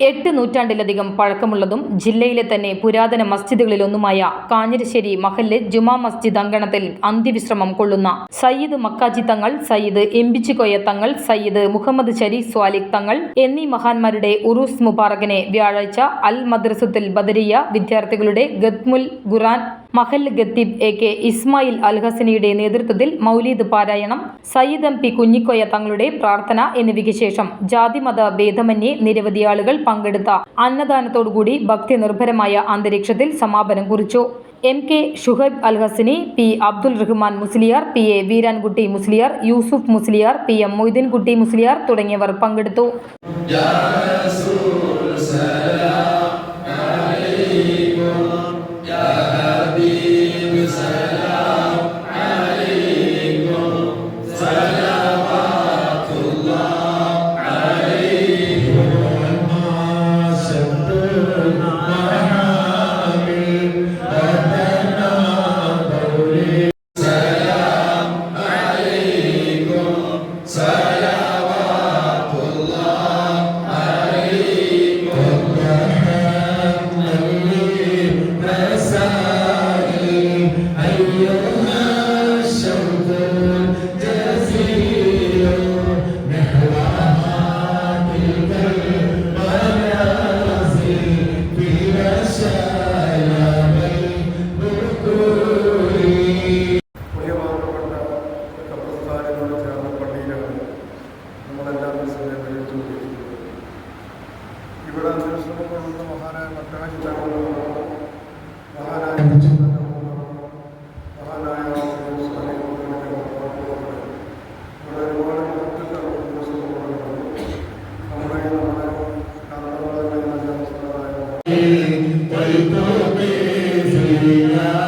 എട്ട് നൂറ്റാണ്ടിലധികം പഴക്കമുള്ളതും ജില്ലയിലെ തന്നെ പുരാതന മസ്ജിദുകളിലൊന്നുമായ കാഞ്ഞിരശ്ശേരി മഹല്ലെ ജുമാ മസ്ജിദ് അങ്കണത്തിൽ അന്ത്യവിശ്രമം കൊള്ളുന്ന സയ്യിദ് മക്കാജി തങ്ങൾ സയ്യിദ് എംബിച്ചുകോയ തങ്ങൾ സയ്യിദ് മുഹമ്മദ് ഷരീഫ് സ്വാലിഖ് തങ്ങൾ എന്നീ മഹാന്മാരുടെ ഉറൂസ് മുബാറകിനെ വ്യാഴാഴ്ച അൽ മദ്രസത്തുൽ ബദരിയ വിദ്യാർത്ഥികളുടെ ഗത്മുൽ ഖുറാൻ മഹല്ല് ഗത്തീബ് എ കെ ഇസ്മായിൽ അൽഹസനിയുടെ നേതൃത്വത്തിൽ മൗലീദ് പാരായണം സയ്യിദ് എം പി കുഞ്ഞിക്കോയ തങ്ങളുടെ പ്രാർത്ഥന എന്നിവയ്ക്ക് ശേഷം ജാതിമത ഭേദമന്യേ നിരവധി ആളുകൾ പങ്കെടുത്ത അന്നദാനത്തോടുകൂടി ഭക്തി നിർഭരമായ അന്തരീക്ഷത്തിൽ സമാപനം കുറിച്ചു. M K Shuhaib Alhasani P Abdul Rahman Musliyar P A Veerankutty Musliyar Yusuf Musliyar P M Moideenkutty Musliyar തുടങ്ങിയവർ പങ്കെടുത്തു. ഇവിടെ കൊള്ളുന്ന മഹാനായ തങ്ങളുള്ള മഹാനായ മഹാനായ ഇവിടെ